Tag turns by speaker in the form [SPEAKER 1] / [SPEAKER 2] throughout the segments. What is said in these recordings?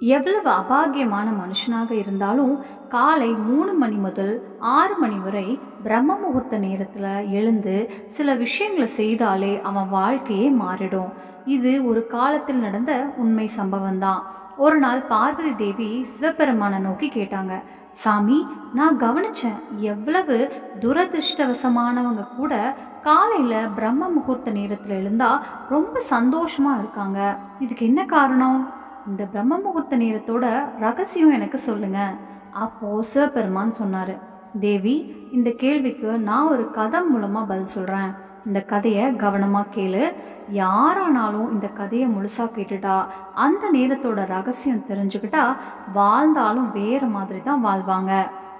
[SPEAKER 1] எவ்வளவு அபாகியமான மனுஷனாக இருந்தாலும் காலை மூணு மணி முதல் ஆறு மணி வரை பிரம்ம முகூர்த்த நேரத்தில் எழுந்து சில விஷயங்களை செய்தாலே அவன் வாழ்க்கையே மாறிடும். இது ஒரு காலத்தில் நடந்த உண்மை சம்பவம் தான் ஒரு நாள் பார்வதி தேவி சிவபெருமானை நோக்கி கேட்டாங்க சாமி நான் கவனிச்சேன் எவ்வளவு துரதிருஷ்டவசமானவங்க கூட காலையில் பிரம்ம முகூர்த்த நேரத்தில் எழுந்தா ரொம்ப சந்தோஷமாக இருக்காங்க. இதுக்கு என்ன காரணம்? இந்த பிரம்ம முகூர்த்த நேரத்தோட ரகசியம் எனக்கு சொல்லுங்க. அப்போ சிவபெருமான் சொன்னாரு தேவி இந்த கேள்விக்கு நான் ஒரு கதை மூலமா பதில் சொல்றேன். இந்த கதையை கவனமா கேளு. யாரானாலும் இந்த கதையை முழுசா கேட்டுட்டா அந்த நேரத்தோட ரகசியம் தெரிஞ்சுக்கிட்டா வாழ்ந்தாலும் வேற மாதிரி தான் வாழ்வாங்க.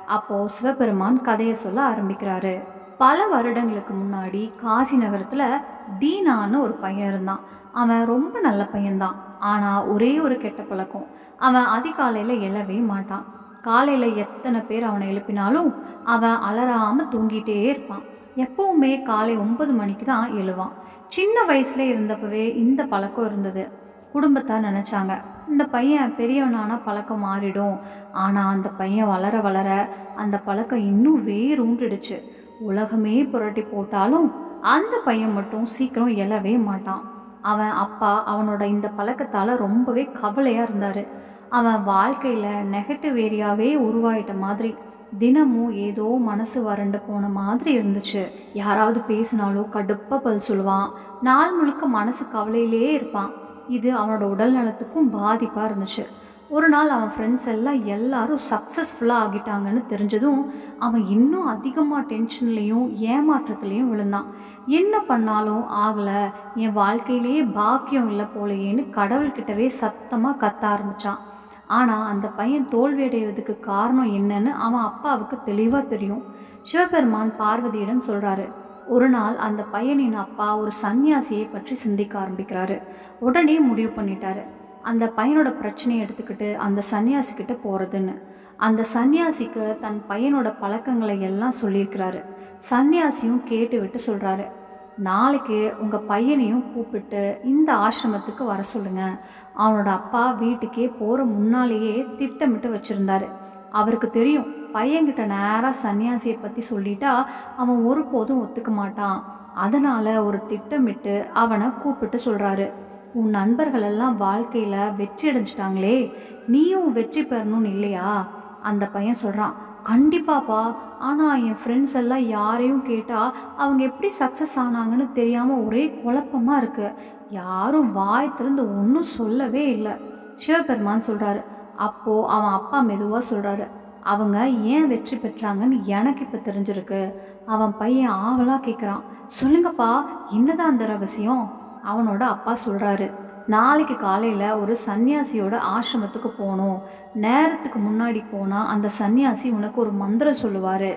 [SPEAKER 1] அப்போ சிவபெருமான் கதையை சொல்ல ஆரம்பிக்கிறாரு. பல வருடங்களுக்கு முன்னாடி காசி நகரத்துல தீனான்னு ஒரு பையன் இருந்தான். அவன் ரொம்ப நல்ல பையன்தான். ஆனால் ஒரே ஒரு கெட்ட பழக்கம். அவன் அதிகாலையில் எழவே மாட்டான். காலையில் எத்தனை பேர் அவனை எழுப்பினாலும் அவன் அலறாமல் தூங்கிட்டே இருப்பான். எப்பவுமே காலை ஒன்பது மணிக்கு தான் எழுவான். சின்ன வயசுல இருந்தப்பவே இந்த பழக்கம் இருந்தது. குடும்பத்தார் நினச்சாங்க இந்த பையன் பெரியவனான பழக்கம் மாறிடும். ஆனால் அந்த பையன் வளர வளர அந்த பழக்கம் இன்னும் வேரூண்டுடுச்சு உலகமே புரட்டி போட்டாலும் அந்த பையன் மட்டும் சீக்கிரம் எழவே மாட்டான். அவன் அப்பா அவனோட இந்த பழக்கத்தால் ரொம்பவே கவலையாக இருந்தார். அவன் வாழ்க்கையில் நெகட்டிவ் ஏரியாவே உருவாயிட்ட மாதிரி தினமும் ஏதோ மனசு வறண்டு போன மாதிரி இருந்துச்சு. யாராவது பேசினாலும் கடுப்பாக பதில் சொல்லுவான். நாள் முழுக்க மனசு கவலையிலே இருப்பான். இது அவனோட உடல் நலத்துக்கும் பாதிப்பாக இருந்துச்சு. ஒரு நாள் அவன் ஃப்ரெண்ட்ஸ் எல்லாம் எல்லாரும் சக்ஸஸ்ஃபுல்லாக ஆகிட்டாங்கன்னு தெரிஞ்சதும் அவன் இன்னும் அதிகமாக டென்ஷன்லேயும் ஏமாற்றத்துலேயும் விழுந்தான். என்ன பண்ணாலும் ஆகலை என் வாழ்க்கையிலேயே பாக்கியம் இல்லை போலையேன்னு கடவுள்கிட்டவே சத்தமாக கத்த ஆரம்பித்தான் ஆனால் அந்த பையன் தோல்வியடைவதுக்கு காரணம் என்னன்னு அவன் அப்பாவுக்கு தெளிவாக தெரியும். சிவபெருமான் பார்வதியிடம் சொல்கிறாரு ஒரு நாள் அந்த பையனின் அப்பா ஒரு சன்னியாசியை பற்றி சிந்திக்க ஆரம்பிக்கிறாரு. உடனே முடிவு பண்ணிட்டாரு. அந்த பையனோட பிரச்சனையை எடுத்துக்கிட்டு அந்த சன்னியாசிக்கிட்ட போகிறதுன்னு அந்த சன்னியாசிக்கு தன் பையனோட பழக்கங்களை எல்லாம் சொல்லியிருக்கிறாரு. சன்னியாசியும் கேட்டு விட்டு சொல்கிறாரு நாளைக்கு உங்கள் பையனையும் கூப்பிட்டு இந்த ஆசிரமத்துக்கு வர சொல்லுங்க. அவனோட அப்பா வீட்டுக்கே போகிற முன்னாலேயே திட்டமிட்டு வச்சுருந்தாரு. அவருக்கு தெரியும் பையன்கிட்ட நேராக சன்னியாசியை பற்றி சொல்லிட்டா அவன் ஒருபோதும் ஒத்துக்க மாட்டான். அதனால் ஒரு திட்டமிட்டு அவனை கூப்பிட்டு சொல்கிறாரு உன் நண்பர்களெல்லாம் வாழ்க்கையில் வெற்றி அடைஞ்சிட்டாங்களே நீயும் வெற்றி பெறணும்னு இல்லையா? அந்த பையன் சொல்கிறான் கண்டிப்பாப்பா. ஆனால் என் ஃப்ரெண்ட்ஸ் எல்லாம் யாரையும் கேட்டால் அவங்க எப்படி சக்ஸஸ் ஆனாங்கன்னு தெரியாமல் ஒரே குழப்பமாக இருக்குது யாரும் வாய் திறந்து ஒன்றும் சொல்லவே இல்லை. சிவபெருமான் சொல்கிறாரு அப்போது அவன் அப்பா மெதுவாக சொல்கிறாரு அவங்க ஏன் வெற்றி பெற்றாங்கன்னு எனக்கு இப்போ தெரிஞ்சிருக்கு. அவன் பையன் ஆவலாக கேட்குறான் சொல்லுங்கப்பா என்னதான் அந்த ரகசியம்? அவனோட அப்பா சொல்கிறாரு நாளைக்கு காலையில் ஒரு சன்னியாசியோட ஆசிரமத்துக்கு போகணும். நேரத்துக்கு முன்னாடி போனால் அந்த சன்னியாசி உனக்கு ஒரு மந்திரம் சொல்லுவார்.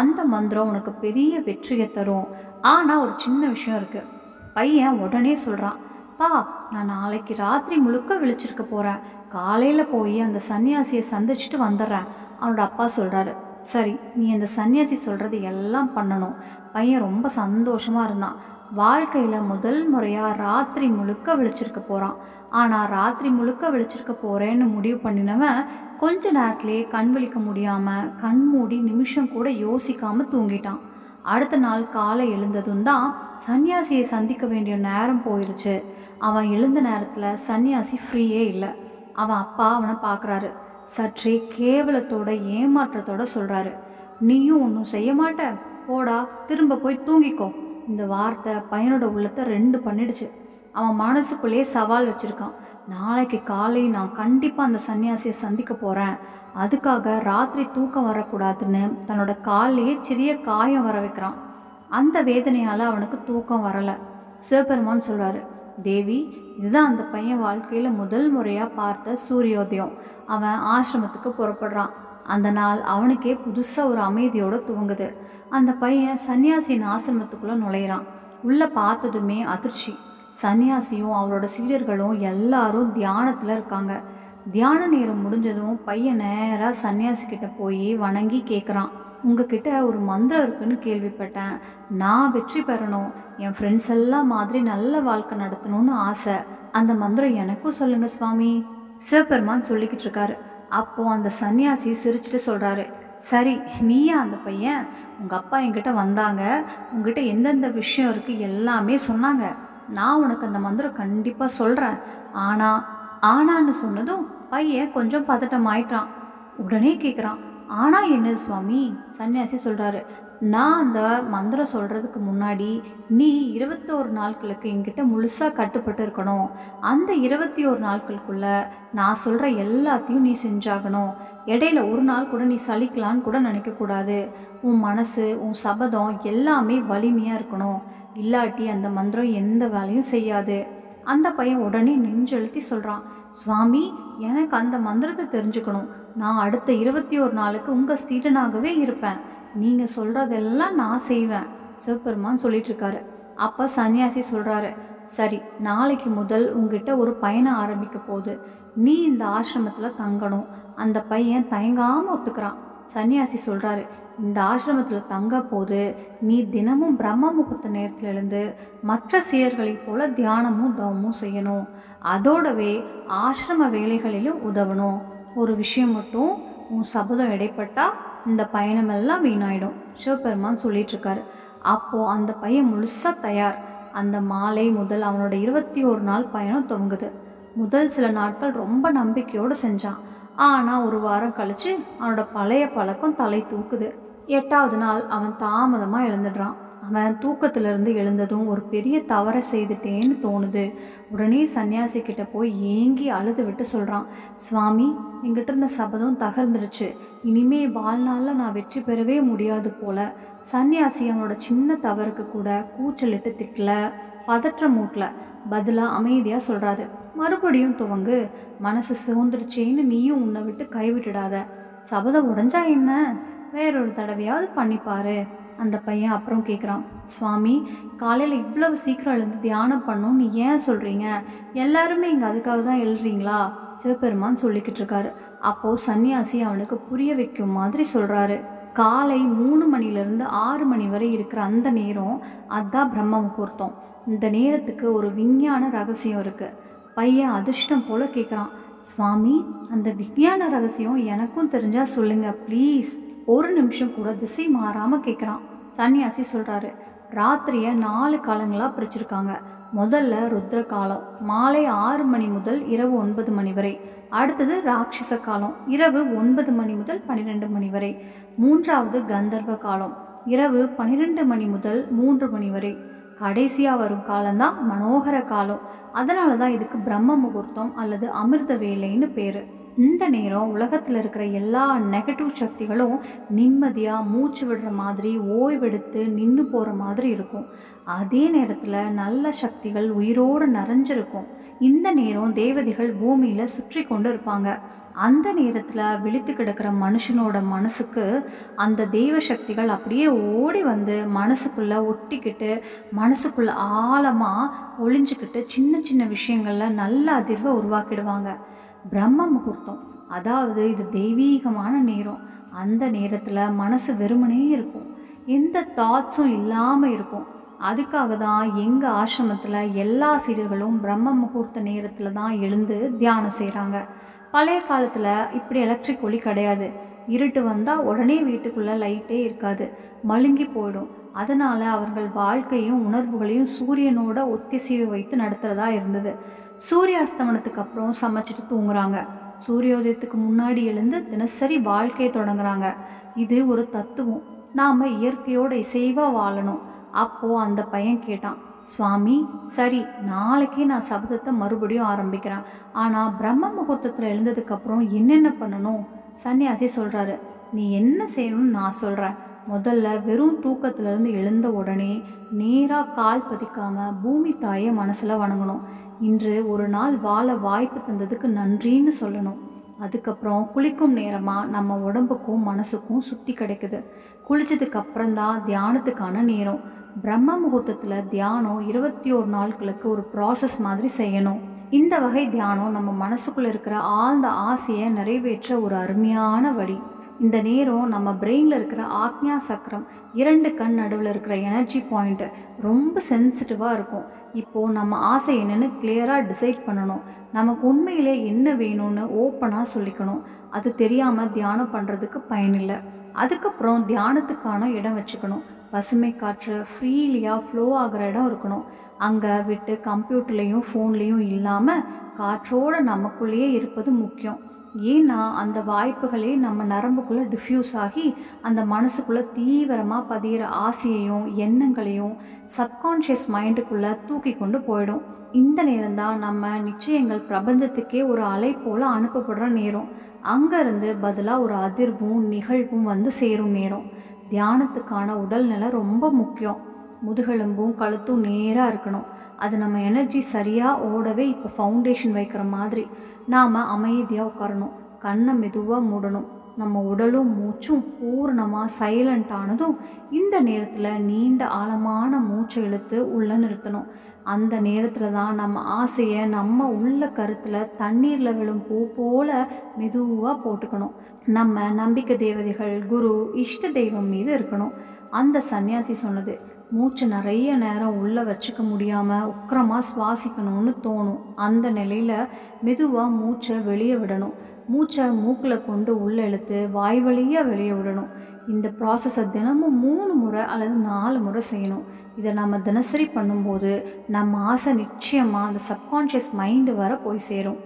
[SPEAKER 1] அந்த மந்திரம் உனக்கு பெரிய வெற்றியை தரும். ஆனால் ஒரு சின்ன விஷயம் இருக்குது பையன் உடனே சொல்கிறான் பா நான் நாளைக்கு ராத்திரி முழுக்க விழிச்சிருக்க போகிறேன் காலையில் போய் அந்த சன்னியாசியை சந்திச்சுட்டு வந்துடுறேன். அவனோட அப்பா சொல்கிறாரு சரி நீ அந்த சன்னியாசி சொல்கிறது எல்லாம் பண்ணணும். பையன் ரொம்ப சந்தோஷமாக இருந்தான். வாழ்க்கையில் முதல் முறையாக ராத்திரி முழுக்க விழிச்சிருக்க போகிறான் ஆனால் ராத்திரி முழுக்க விழிச்சிருக்க போகிறேன்னு முடிவு பண்ணினவன் கொஞ்ச நேரத்திலே கண் விழிக்க முடியாமல் கண் மூடி நிமிஷம் கூட யோசிக்காமல் தூங்கிட்டான். அடுத்த நாள் காலை எழுந்ததும் தான் சன்னியாசியை சந்திக்க வேண்டிய நேரம் போயிடுச்சு அவன் எழுந்த நேரத்தில் சன்னியாசி ஃப்ரீயே இல்லை. அவன் அப்பா அவனை பார்க்குறாரு சற்றே கேவலத்தோட ஏமாற்றத்தோட சொல்கிறாரு நீயும் ஒன்றும் செய்ய மாட்ட. போடா திரும்ப போய் தூங்கிக்கோ. இந்த வார்த்தை பையனோட உள்ளத்தை ரெண்டு பண்ணிடுச்சு. அவன் மனசுக்குள்ளேயே சவால் வச்சுருக்கான். நாளைக்கு காலை நான் கண்டிப்பாக அந்த சன்னியாசியை சந்திக்க போகிறேன் அதுக்காக ராத்திரி தூக்கம் வரக்கூடாதுன்னு தன்னோட கால்லையே சிறிய காயம் வர வைக்கிறான். அந்த வேதனையால் அவனுக்கு தூக்கம் வரலை. சிவபெருமான் சொல்கிறாரு தேவி இதுதான் அந்த பையன் வாழ்க்கையில் முதல் முறையாக பார்த்த சூரியோதயம். அவன் ஆசிரமத்துக்கு புறப்படுறான். அந்த நாள் அவனுக்கே புதுசாக ஒரு அமைதியோடு துவங்குது. அந்த பையன் சன்னியாசியின் ஆசிரமத்துக்குள்ளே நுழையிறான். உள்ளே பார்த்ததுமே அதிர்ச்சி. சன்னியாசியும் அவரோட சீடர்களும் எல்லாரும் தியானத்தில் இருக்காங்க. தியான நேரம் முடிஞ்சதும் பையன் நேராக சன்னியாசி கிட்ட போய் வணங்கி கேட்குறான் உங்ககிட்ட ஒரு மந்திரம் இருக்குன்னு கேள்விப்பட்டேன். நான் வெற்றி பெறணும். என் ஃப்ரெண்ட்ஸ் எல்லாம் மாதிரி நல்ல வாழ்க்கை நடத்தணும்னு ஆசை. அந்த மந்திரம் எனக்கும் சொல்லுங்க சுவாமி. சிவபெருமான் சொல்லிக்கிட்டு இருக்காரு. அப்போ அந்த சன்னியாசி சிரிச்சுட்டு சொல்றாரு. சரி நீயா அந்த பையன்? உங்கள் அப்பா என்கிட்ட வந்தாங்க. உங்ககிட்ட எந்தெந்த விஷயம் இருக்குது எல்லாமே சொன்னாங்க. நான் உனக்கு அந்த மந்திரம் கண்டிப்பாக சொல்கிறேன் ஆனா ஆனான்னு சொன்னதும் பையன் கொஞ்சம் பதட்டம் ஆயிட்டான் உடனே கேட்குறான் ஆனா என்னது சுவாமி? சன்னியாசி சொல்கிறாரு நான் அந்த மந்திரம் சொல்கிறதுக்கு முன்னாடி நீ இருபத்தோரு நாட்களுக்கு என்கிட்ட முழுசாக கட்டுப்பட்டு இருக்கணும். அந்த இருபத்தி ஒரு நாட்களுக்குள்ளே நான் சொல்கிற எல்லாத்தையும் நீ செஞ்சாகணும். இடையில ஒரு நாள் கூட நீ சலிக்கலான்னு கூட நினைக்கக்கூடாது. உன் மனசு உன் சபதம் எல்லாமே வலிமையாக இருக்கணும். இல்லாட்டி அந்த மந்திரம் எந்த வேலையும் செய்யாது. அந்த பையன் உடனே நெஞ்செழுத்தி சொல்கிறான் சுவாமி எனக்கு அந்த மந்திரத்தை தெரிஞ்சுக்கணும். நான் அடுத்த இருபத்தி ஒரு நாளுக்கு உங்கள் ஸ்டீடனாகவே இருப்பேன். நீங்கள் சொல்கிறதெல்லாம் நான் செய்வேன். சிவபெருமான் சொல்லிட்டு இருக்காரு அப்ப சன்னியாசி சொல்கிறாரு சரி நாளைக்கு முதல் உங்ககிட்ட ஒரு பயணம் ஆரம்பிக்க போகுது. நீ இந்த ஆசிரமத்தில் தங்கணும். அந்த பையன் தயங்காமல் ஒத்துக்கிறான். சன்னியாசி சொல்கிறாரு இந்த ஆசிரமத்தில் தங்க போது நீ தினமும் பிரம்ம முகூர்த்த நேரத்தில் இருந்து மற்ற சீடர்களைப் போல தியானமும் தவமும் செய்யணும். அதோடவே ஆசிரம வேலைகளிலும் உதவணும். ஒரு விஷயம் மட்டும் உன் சபதம் இடைப்பட்டால் இந்த பயணமெல்லாம் வீணாயிடும். சிவபெருமான் சொல்லிட்டு இருக்காரு அப்போ அந்த பையன் முழுசா தயார். அந்த மாலை முதல் அவனோட இருபத்தி ஒரு நாள் பயணம் துவங்குது. முதல் சில நாட்கள் ரொம்ப நம்பிக்கையோடு செஞ்சான். ஆனால் ஒரு வாரம் கழிச்சு அவனோட பழைய பழக்கம் தலை தூக்குது. எட்டாவது நாள் அவன் தாமதமாக எழுந்துடுறான். அவன் தூக்கத்திலிருந்து எழுந்ததும் ஒரு பெரிய தவறை செய்துட்டேன்னு தோணுது. உடனே சன்னியாசி கிட்ட போய் ஏங்கி அழுது விட்டு சொல்கிறான் சுவாமி எங்கிட்ட இருந்த சபதம் தகர்ந்துருச்சு இனிமே வாழ்நாளில் நான் வெற்றி பெறவே முடியாது போல. சன்னியாசி அவனோட சின்ன தவறுக்கு கூட கூச்சலிட்டு திட்டல பதற்றம் மூட்டல பதிலாக அமைதியாக சொல்கிறாரு மறுபடியும் துவங்கு. மனசு சிவந்துருச்சேன்னு நீயும் உன்னை விட்டு கைவிட்டுடாத. சபதம் உடைஞ்சா என்ன? வேறொரு தடவையாவது பண்ணிப்பாரு. அந்த பையன் அப்புறம் கேட்குறான் சுவாமி காலையில் இவ்வளவு சீக்கிரம் எழுந்து தியானம் பண்ணணும்னு ஏன் சொல்கிறீங்க எல்லாருமே இங்கே அதுக்காக தான் எழுறீங்களா? சிவபெருமான் சொல்லிக்கிட்டு இருக்காரு. அப்போது சன்னியாசி அவனுக்கு புரிய வைக்கும் மாதிரி சொல்கிறாரு காலை மூணு மணிலேருந்து ஆறு மணி வரை இருக்கிற அந்த நேரம் அதான் பிரம்ம முகூர்த்தம். இந்த நேரத்துக்கு ஒரு விஞ்ஞான ரகசியம் இருக்குது பையன் அதிர்ஷ்டம் போல் கேட்குறான் சுவாமி அந்த விஞ்ஞான ரகசியம் எனக்கும் தெரிஞ்சால் சொல்லுங்கள் ப்ளீஸ். ஒரு நிமிஷம் கூட திசை மாறாம கேட்குறான் சன்னியாசி சொல்றாரு ராத்திரியை நாலு காலங்களா பிரிச்சிருக்காங்க. முதல்ல ருத்ர காலம் மாலை ஆறு மணி முதல் இரவு ஒன்பது மணி வரை. அடுத்தது ராட்சச காலம் இரவு ஒன்பது மணி முதல் பன்னிரெண்டு மணி வரை. மூன்றாவது கந்தர்வ காலம் இரவு பன்னிரெண்டு மணி முதல் மூன்று மணி வரை. கடைசியாக வரும் காலம்தான் மனோகர காலம். அதனால தான் இதுக்கு பிரம்ம முகூர்த்தம் அல்லது அமிர்த வேலைன்னு பேர். இந்த நேரம் உலகத்தில் இருக்கிற எல்லா நெகட்டிவ் சக்திகளும் நிம்மதியாக மூச்சு விடுற மாதிரி ஓய்வெடுத்து நின்று போகிற மாதிரி இருக்கும். அதே நேரத்தில் நல்ல சக்திகள் உயிரோடு நிறைஞ்சிருக்கும். இந்த நேரம் தேவதைகள் பூமியில் சுற்றி கொண்டு இருப்பாங்க. அந்த நேரத்தில் விழித்து கிடக்கிற மனுஷனோட மனசுக்கு அந்த தெய்வ சக்திகள் அப்படியே ஓடி வந்து மனசுக்குள்ளே ஒட்டிக்கிட்டு மனசுக்குள்ளே ஆழமாக ஒளிஞ்சிக்கிட்டு சின்ன சின்ன விஷயங்களில் நல்ல அதிர்வை உருவாக்கிடுவாங்க. பிரம்ம முகூர்த்தம். அதாவது இது தெய்வீகமான நேரம். அந்த நேரத்தில் மனசு வெறுமனே இருக்கும். எந்த தாட்ஸும் இல்லாமல் இருக்கும். அதுக்காக தான் எங்கள் ஆசிரமத்தில் எல்லா சீடர்களும் பிரம்ம முகூர்த்த நேரத்தில் தான் எழுந்து தியானம் செய்கிறாங்க பழைய காலத்தில் இப்படி எலக்ட்ரிக் ஒளி கிடையாது. இருட்டு வந்தால் உடனே வீட்டுக்குள்ளே லைட்டே இருக்காது. மழுங்கி போயிடும். அதனால் அவர்கள் வாழ்க்கையும் உணர்வுகளையும் சூரியனோட ஒத்திசைவு வைத்து நடத்துகிறதா இருந்தது. சூரிய அஸ்தமனத்துக்கு அப்புறம் சமைச்சிட்டு தூங்குறாங்க. சூரியோதயத்துக்கு முன்னாடி எழுந்து தினசரி வாழ்க்கையை தொடங்குறாங்க. இது ஒரு தத்துவம். நாம் இயற்கையோட இசைவாக வாழணும். அப்போது அந்த பையன் கேட்டான் சுவாமி சரி நாளைக்கே நான் சபதத்தை மறுபடியும் ஆரம்பிக்கிறேன். ஆனால் பிரம்ம முகூர்த்தத்தில் எழுந்ததுக்கப்புறம் என்னென்ன பண்ணணும்? சன்னியாசி சொல்கிறாரு நீ என்ன செய்யணும்னு நான் சொல்கிறேன் முதல்ல வெறும் தூக்கத்திலிருந்து எழுந்த உடனே நேராக கால் பதிக்காமல் பூமி தாயை மனசில் வணங்கணும். இன்று ஒரு நாள் வாழ வாய்ப்பு தந்ததுக்கு நன்றின்னு சொல்லணும். அதுக்கப்புறம் குளிக்கும் நேரமாக நம்ம உடம்புக்கும் மனசுக்கும் சுத்தி கிடைக்குது. குளிச்சதுக்கு அப்புறம்தான் தியானத்துக்கான நேரம். பிரம்ம முகூர்த்தத்தில் தியானம் இருபத்தி ஒரு நாட்களுக்கு ஒரு ப்ராசஸ் மாதிரி செய்யணும். இந்த வகை தியானம் நம்ம மனசுக்குள்ளே இருக்கிற ஆழ்ந்த ஆசையை நிறைவேற்ற ஒரு அருமையான வழி. இந்த நேரம் நம்ம பிரெயினில் இருக்கிற ஆக்ஞா சக்கரம் இரண்டு கண் நடுவில் இருக்கிற எனர்ஜி பாயிண்ட்டு ரொம்ப சென்சிட்டிவாக இருக்கும். இப்போது நம்ம ஆசை என்னென்னு கிளியராக டிசைட் பண்ணணும். நமக்கு உண்மையிலே என்ன வேணும்னு ஓப்பனாக சொல்லிக்கணும். அது தெரியாமல் தியானம் பண்ணுறதுக்கு பயனில்லை அதுக்கப்புறம் தியானத்துக்கான இடம் வச்சுக்கணும். பசுமை காற்று ஃப்ரீலியாக ஃப்ளோ ஆகிற இடம் இருக்கணும். அங்கே விட்டு கம்ப்யூட்டர்லேயும் ஃபோன்லேயும் இல்லாமல் காற்றோடு நமக்குள்ளேயே இருப்பது முக்கியம். ஏன்னா அந்த வாய்ப்புகளே நம்ம நரம்புக்குள்ளே டிஃப்யூஸ் ஆகி அந்த மனசுக்குள்ளே தீவிரமாக பதிகிற ஆசையையும் எண்ணங்களையும் சப்கான்ஷியஸ் மைண்டுக்குள்ளே தூக்கி கொண்டு போயிடும். இந்த நேரம் தான் நம்ம நிச்சயங்கள் பிரபஞ்சத்துக்கே ஒரு அலை போல் அனுப்பப்படுற நேரம். அங்கேருந்து பதிலாக ஒரு அதிர்வும் நிகழ்வும் வந்து சேரும் நேரம். தியானத்துக்கான உடல்நிலை ரொம்ப முக்கியம். முதுகெலும்பும் கழுத்தும் நேராக இருக்கணும். அது நம்ம எனர்ஜி சரியாக ஓடவே இப்போ ஃபவுண்டேஷன் வைக்கிற மாதிரி. நாம் அமைதியாக உட்காரணும் கண்ணை மெதுவாக மூடணும். நம்ம உடலும் மூச்சும் பூர்ணமாக சைலண்ட் ஆனதும் இந்த நேரத்தில் நீண்ட ஆழமான மூச்சை இழுத்து உள்ளே நிறுத்தணும். அந்த நேரத்தில் தான் நம்ம ஆசையை நம்ம உள்ள கருத்தில் தண்ணீரில் விழும் பூ போல மெதுவாக போட்டுக்கணும். நம்ம நம்பிக்கை தேவதைகள் குரு இஷ்ட தெய்வம் மீது இருக்கணும். அந்த சன்னியாசி சொன்னது மூச்சு நிறைய நேரம் உள்ளே வச்சுக்க முடியாமல் உக்கிரமாக சுவாசிக்கணும்னு தோணும். அந்த நிலையில் மெதுவாக மூச்சை வெளியே விடணும். மூச்சை மூக்கில் கொண்டு உள்ளே இழுத்து வாய் வழியாக வெளியே விடணும். இந்த ப்ராசஸை தினமும் மூணு முறை அல்லது நாலு முறை செய்யணும். இதை நம்ம தினசரி பண்ணும்போது நம்ம ஆசை நிச்சயமாக அந்த சப்கான்ஷியஸ் மைண்டு வர போய் சேரும்.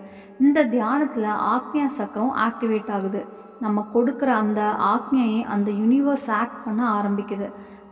[SPEAKER 1] இந்த தியானத்தில் ஆக்ஞா சக்கரம் ஆக்டிவேட் ஆகுது. நம்ம கொடுக்குற அந்த ஆக்ஞையை அந்த யூனிவர்ஸ் ஆக்ட் பண்ண ஆரம்பிக்குது.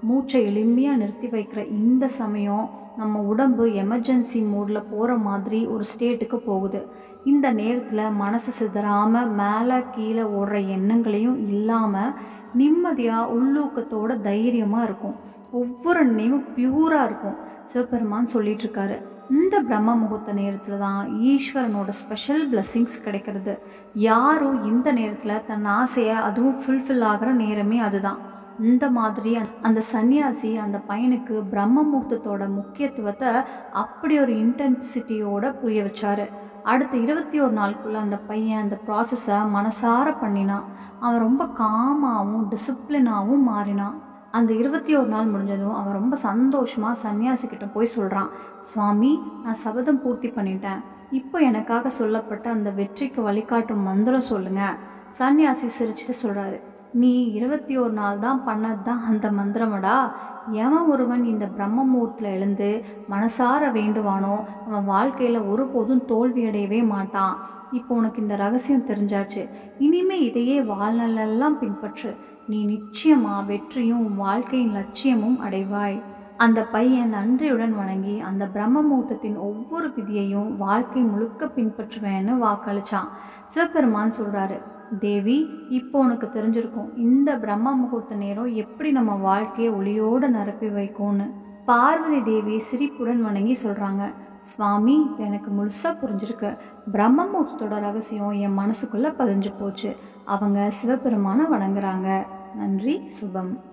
[SPEAKER 1] மூச்சை எளிமையாக நிறுத்தி வைக்கிற இந்த சமயம் நம்ம உடம்பு எமர்ஜென்சி மூடில் போகிற மாதிரி ஒரு ஸ்டேட்டுக்கு போகுது. இந்த நேரத்தில் மனசு சிதறாமல் மேலே கீழே ஓடுற எண்ணங்களையும் இல்லாமல் நிம்மதியாக உள்ளூக்கத்தோட தைரியமாக இருக்கும். ஒவ்வொரு நினைவும் பியூராக இருக்கும். சிவபெருமான் சொல்லிட்டு இந்த பிரம்ம முகூர்த்த நேரத்தில் தான் ஈஸ்வரனோட ஸ்பெஷல் பிளெஸ்ஸிங்ஸ் கிடைக்கிறது. யாரும் இந்த நேரத்தில் தன் ஆசையை அதுவும் ஃபுல்ஃபில் ஆகிற நேரமே அதுதான். இந்த மாதிரி அந்த- அந்த சன்னியாசி அந்த பையனுக்கு பிரம்ம முகூர்த்தத்தோட முக்கியத்துவத்தை அப்படி ஒரு இன்டென்சிட்டியோட புரிய வச்சாரு. அடுத்த இருபத்தி ஒரு நாளுக்குள்ள அந்த பையன் அந்த ப்ராசஸை மனசார பண்ணினான் அவன் ரொம்ப காமாகவும் டிசிப்ளினாகவும் மாறினான் அந்த இருபத்தி ஒரு நாள் முடிஞ்சதும் அவன் ரொம்ப சந்தோஷமாக சன்னியாசிக்கிட்ட போய் சொல்கிறான் சுவாமி நான் சபதம் பூர்த்தி பண்ணிட்டேன். இப்போ எனக்காக சொல்லப்பட்ட அந்த வெற்றிக்கு வழிகாட்டும் மந்திரம் சொல்லுங்கள் சன்னியாசி சிரிச்சிட்டு சொல்கிறாரு நீ இருபத்தி ஒரு நாள் தான் பண்ணது தான் அந்த மந்திரமடா? எவன் ஒருவன் இந்த பிரம்ம முகூர்த்தில் எழுந்து மனசார வேண்டுவானோ அவன் வாழ்க்கையில் ஒருபோதும் தோல்வியடையவே மாட்டான். இப்போ உனக்கு இந்த ரகசியம் தெரிஞ்சாச்சு. இனிமே இதையே வாழ்நாளெல்லாம் பின்பற்று. நீ நிச்சயமா வெற்றியும் உன் வாழ்க்கையின் லட்சியமும் அடைவாய். அந்த பையன் நன்றியுடன் வணங்கி அந்த பிரம்ம முகூர்த்தத்தின் ஒவ்வொரு விதியையும் வாழ்க்கை முழுக்க பின்பற்றுவேன்னு வாக்களிச்சான். சிவபெருமான் சொல்கிறாரு தேவி இப்போ உனக்கு தெரிஞ்சிருக்கும் இந்த பிரம்ம முகூர்த்த நேரம் எப்படி நம்ம வாழ்க்கையை ஒளியோடு நிரப்பி வைக்கும்னு. பார்வதி தேவி சிரிப்புடன் வணங்கி சொல்கிறாங்க சுவாமி எனக்கு முழுசாக புரிஞ்சிருக்கு. பிரம்ம முகூர்த்தத்தோட ரகசியம் என் மனசுக்குள்ளே பதிஞ்சு போச்சு. அவங்க சிவபெருமானை வணங்குறாங்க. நன்றி சுபம்.